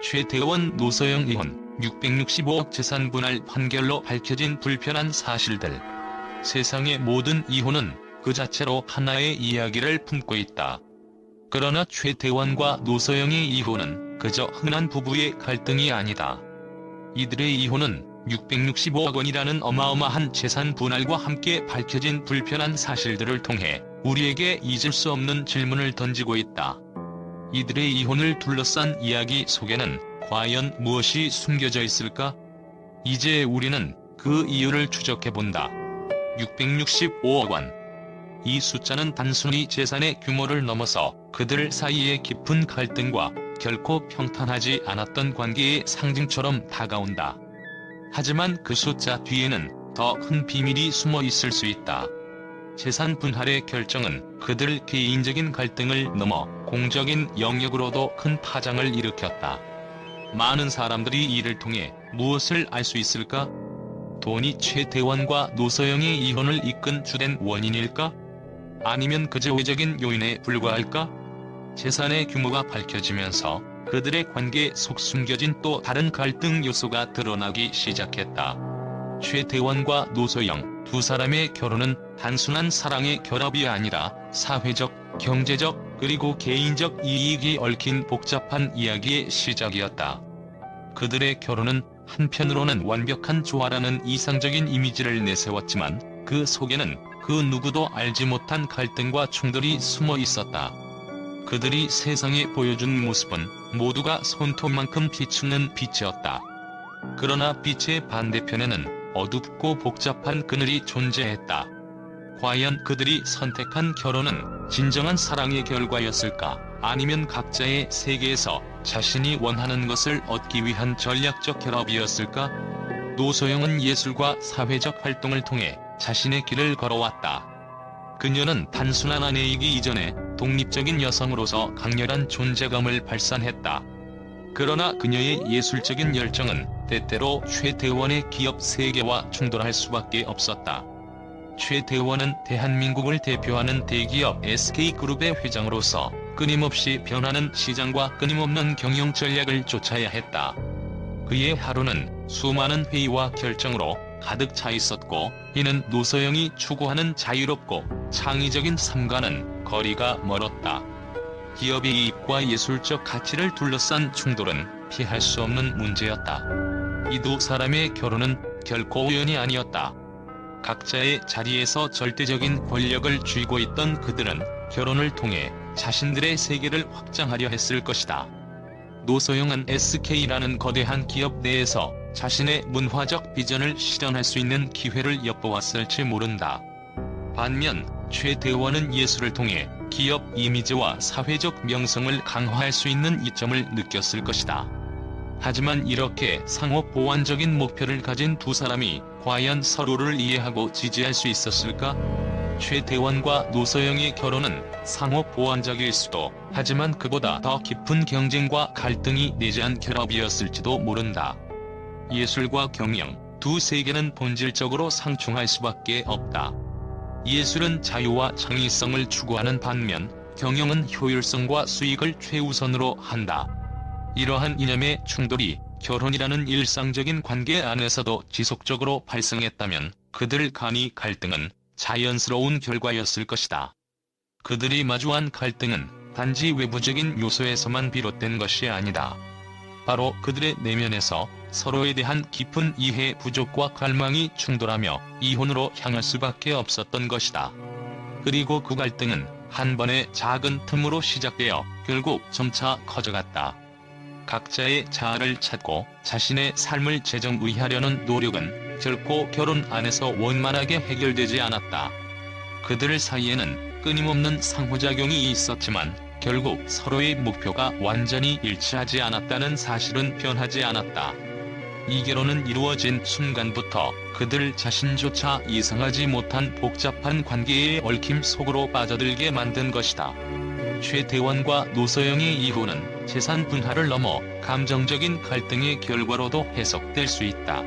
최태원 노소영 이혼 665억 재산 분할 판결로 밝혀진 불편한 사실들. 세상의 모든 이혼은 그 자체로 하나의 이야기를 품고 있다. 그러나 최태원과 노소영의 이혼은 그저 흔한 부부의 갈등이 아니다. 이들의 이혼은 665억 원이라는 어마어마한 재산 분할과 함께 밝혀진 불편한 사실들을 통해 우리에게 잊을 수 없는 질문을 던지고 있다. 이들의 이혼을 둘러싼 이야기 속에는 과연 무엇이 숨겨져 있을까? 이제 우리는 그 이유를 추적해 본다. 665억 원. 이 숫자는 단순히 재산의 규모를 넘어서 그들 사이의 깊은 갈등과 결코 평탄하지 않았던 관계의 상징처럼 다가온다. 하지만 그 숫자 뒤에는 더 큰 비밀이 숨어 있을 수 있다. 재산 분할의 결정은 그들 개인적인 갈등을 넘어 공적인 영역으로도 큰 파장을 일으켰다. 많은 사람들이 이를 통해 무엇을 알 수 있을까? 돈이 최대원과 노서영의 이혼을 이끈 주된 원인일까? 아니면 그저 외적인 요인에 불과할까? 재산의 규모가 밝혀지면서 그들의 관계 속 숨겨진 또 다른 갈등 요소가 드러나기 시작했다. 최대원과 노소영 두 사람의 결혼은 단순한 사랑의 결합이 아니라 사회적, 경제적, 그리고 개인적 이익이 얽힌 복잡한 이야기의 시작이었다. 그들의 결혼은 한편으로는 완벽한 조화라는 이상적인 이미지를 내세웠지만 그 속에는 그 누구도 알지 못한 갈등과 충돌이 숨어 있었다. 그들이 세상에 보여준 모습은 모두가 손톱만큼 비추는 빛이었다. 그러나 빛의 반대편에는 어둡고 복잡한 그늘이 존재했다. 과연 그들이 선택한 결혼은 진정한 사랑의 결과였을까? 아니면 각자의 세계에서 자신이 원하는 것을 얻기 위한 전략적 결합이었을까? 노소영은 예술과 사회적 활동을 통해 자신의 길을 걸어왔다. 그녀는 단순한 아내이기 이전에 독립적인 여성으로서 강렬한 존재감을 발산했다. 그러나 그녀의 예술적인 열정은 때때로 최대원의 기업 세계와 충돌할 수밖에 없었다. 최대원은 대한민국을 대표하는 대기업 SK그룹의 회장으로서 끊임없이 변하는 시장과 끊임없는 경영 전략을 쫓아야 했다. 그의 하루는 수많은 회의와 결정으로 가득 차 있었고 이는 노서영이 추구하는 자유롭고 창의적인 삶과는 거리가 멀었다. 기업의 이익과 예술적 가치를 둘러싼 충돌은 피할 수 없는 문제였다. 이 두 사람의 결혼은 결코 우연이 아니었다. 각자의 자리에서 절대적인 권력을 쥐고 있던 그들은 결혼을 통해 자신들의 세계를 확장하려 했을 것이다. 노소영은 SK라는 거대한 기업 내에서 자신의 문화적 비전을 실현할 수 있는 기회를 엿보았을지 모른다. 반면 최 대원은 예술을 통해 기업 이미지와 사회적 명성을 강화할 수 있는 이점을 느꼈을 것이다. 하지만 이렇게 상호 보완적인 목표를 가진 두 사람이 과연 서로를 이해하고 지지할 수 있었을까? 최대원과 노서영의 결혼은 상호 보완적일 수도 하지만 그보다 더 깊은 경쟁과 갈등이 내재한 결합이었을지도 모른다. 예술과 경영 두 세계는 본질적으로 상충할 수밖에 없다. 예술은 자유와 창의성을 추구하는 반면 경영은 효율성과 수익을 최우선으로 한다. 이러한 이념의 충돌이 결혼이라는 일상적인 관계 안에서도 지속적으로 발생했다면 그들 간의 갈등은 자연스러운 결과였을 것이다. 그들이 마주한 갈등은 단지 외부적인 요소에서만 비롯된 것이 아니다. 바로 그들의 내면에서 서로에 대한 깊은 이해 부족과 갈망이 충돌하며 이혼으로 향할 수밖에 없었던 것이다. 그리고 그 갈등은 한 번의 작은 틈으로 시작되어 결국 점차 커져갔다. 각자의 자아를 찾고 자신의 삶을 재정의하려는 노력은 결코 결혼 안에서 원만하게 해결되지 않았다. 그들 사이에는 끊임없는 상호작용이 있었지만 결국 서로의 목표가 완전히 일치하지 않았다는 사실은 변하지 않았다. 이 결혼은 이루어진 순간부터 그들 자신조차 예상하지 못한 복잡한 관계의 얽힘 속으로 빠져들게 만든 것이다. 최대원과 노서영의 이혼은 재산 분할을 넘어 감정적인 갈등의 결과로도 해석될 수 있다.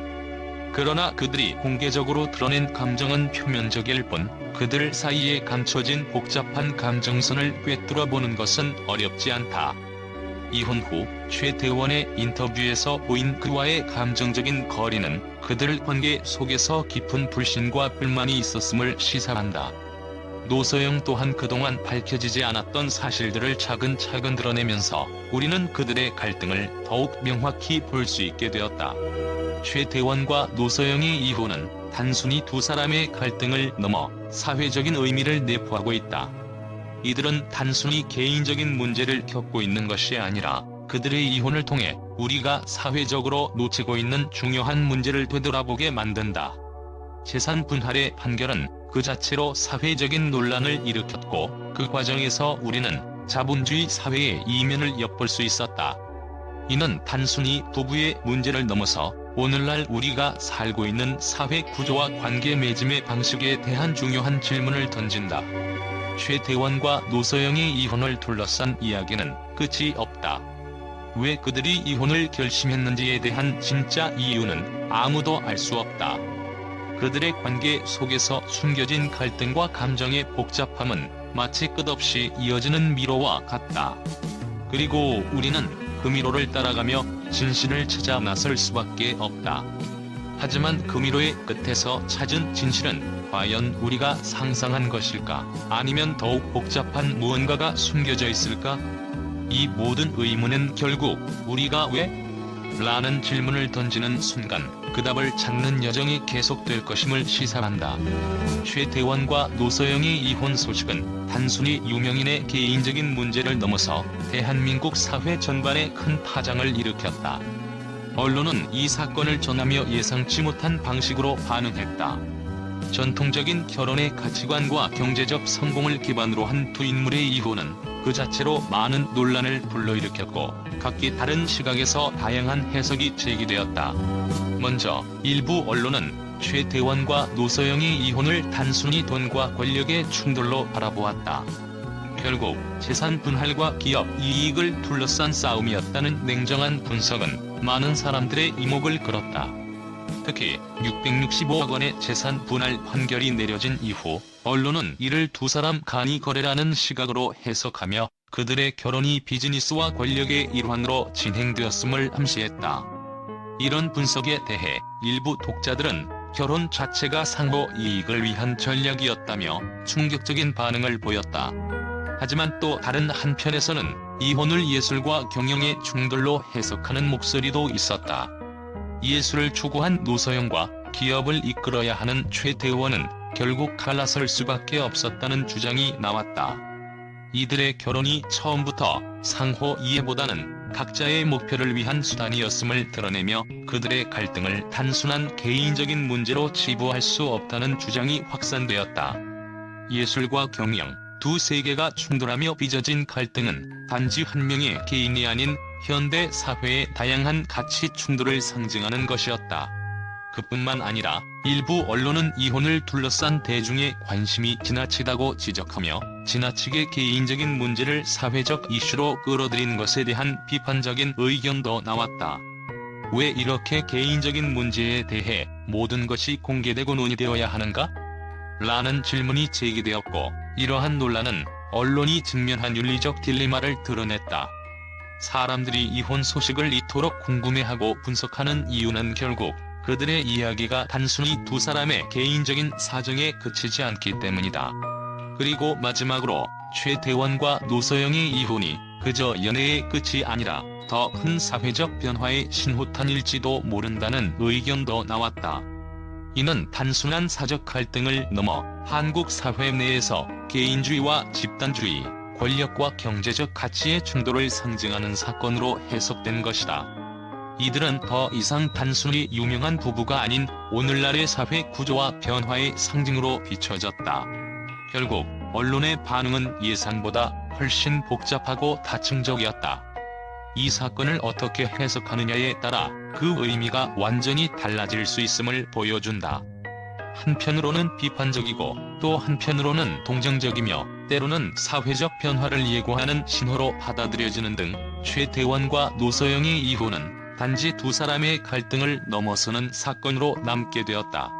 그러나 그들이 공개적으로 드러낸 감정은 표면적일 뿐 그들 사이에 감춰진 복잡한 감정선을 꿰뚫어 보는 것은 어렵지 않다. 이혼 후 최태원의 인터뷰에서 보인 그와의 감정적인 거리는 그들 관계 속에서 깊은 불신과 불만이 있었음을 시사한다. 노서영 또한 그동안 밝혀지지 않았던 사실들을 차근차근 드러내면서 우리는 그들의 갈등을 더욱 명확히 볼 수 있게 되었다. 최태원과 노서영의 이혼은 단순히 두 사람의 갈등을 넘어 사회적인 의미를 내포하고 있다. 이들은 단순히 개인적인 문제를 겪고 있는 것이 아니라 그들의 이혼을 통해 우리가 사회적으로 놓치고 있는 중요한 문제를 되돌아보게 만든다. 재산 분할의 판결은 그 자체로 사회적인 논란을 일으켰고 그 과정에서 우리는 자본주의 사회의 이면을 엿볼 수 있었다. 이는 단순히 부부의 문제를 넘어서 오늘날 우리가 살고 있는 사회 구조와 관계 맺음의 방식에 대한 중요한 질문을 던진다. 최태원과 노서영의 이혼을 둘러싼 이야기는 끝이 없다. 왜 그들이 이혼을 결심했는지에 대한 진짜 이유는 아무도 알 수 없다. 그들의 관계 속에서 숨겨진 갈등과 감정의 복잡함은 마치 끝없이 이어지는 미로와 같다. 그리고 우리는 그 미로를 따라가며 진실을 찾아 나설 수밖에 없다. 하지만 그 미로의 끝에서 찾은 진실은 과연 우리가 상상한 것일까? 아니면 더욱 복잡한 무언가가 숨겨져 있을까? 이 모든 의문은 결국 우리가 왜? 라는 질문을 던지는 순간 그 답을 찾는 여정이 계속될 것임을 시사한다. 최태원과 노서영의 이혼 소식은 단순히 유명인의 개인적인 문제를 넘어서 대한민국 사회 전반에 큰 파장을 일으켰다. 언론은 이 사건을 전하며 예상치 못한 방식으로 반응했다. 전통적인 결혼의 가치관과 경제적 성공을 기반으로 한 두 인물의 이혼은 그 자체로 많은 논란을 불러일으켰고 각기 다른 시각에서 다양한 해석이 제기되었다. 먼저 일부 언론은 최태원과 노서영의 이혼을 단순히 돈과 권력의 충돌로 바라보았다. 결국 재산 분할과 기업 이익을 둘러싼 싸움이었다는 냉정한 분석은 많은 사람들의 이목을 끌었다. 특히 665억 원의 재산 분할 판결이 내려진 이후 언론은 이를 두 사람 간이 거래라는 시각으로 해석하며 그들의 결혼이 비즈니스와 권력의 일환으로 진행되었음을 암시했다. 이런 분석에 대해 일부 독자들은 결혼 자체가 상호 이익을 위한 전략이었다며 충격적인 반응을 보였다. 하지만 또 다른 한편에서는 이혼을 예술과 경영의 충돌로 해석하는 목소리도 있었다. 예술을 추구한 노서영과 기업을 이끌어야 하는 최태원은 결국 갈라설 수밖에 없었다는 주장이 나왔다. 이들의 결혼이 처음부터 상호 이해보다는 각자의 목표를 위한 수단이었음을 드러내며 그들의 갈등을 단순한 개인적인 문제로 치부할 수 없다는 주장이 확산되었다. 예술과 경영, 두 세계가 충돌하며 빚어진 갈등은 단지 한 명의 개인이 아닌 현대 사회의 다양한 가치 충돌을 상징하는 것이었다. 그뿐만 아니라 일부 언론은 이혼을 둘러싼 대중의 관심이 지나치다고 지적하며 지나치게 개인적인 문제를 사회적 이슈로 끌어들인 것에 대한 비판적인 의견도 나왔다. 왜 이렇게 개인적인 문제에 대해 모든 것이 공개되고 논의되어야 하는가? 라는 질문이 제기되었고 이러한 논란은 언론이 직면한 윤리적 딜레마를 드러냈다. 사람들이 이혼 소식을 이토록 궁금해하고 분석하는 이유는 결국 그들의 이야기가 단순히 두 사람의 개인적인 사정에 그치지 않기 때문이다. 그리고 마지막으로 최태원과 노서영의 이혼이 그저 연애의 끝이 아니라 더 큰 사회적 변화의 신호탄일지도 모른다는 의견도 나왔다. 이는 단순한 사적 갈등을 넘어 한국 사회 내에서 개인주의와 집단주의, 권력과 경제적 가치의 충돌을 상징하는 사건으로 해석된 것이다. 이들은 더 이상 단순히 유명한 부부가 아닌 오늘날의 사회 구조와 변화의 상징으로 비춰졌다. 결국 언론의 반응은 예상보다 훨씬 복잡하고 다층적이었다. 이 사건을 어떻게 해석하느냐에 따라 그 의미가 완전히 달라질 수 있음을 보여준다. 한편으로는 비판적이고 또 한편으로는 동정적이며 때로는 사회적 변화를 예고하는 신호로 받아들여지는 등 최태원과 노서영의 이혼은 단지 두 사람의 갈등을 넘어서는 사건으로 남게 되었다.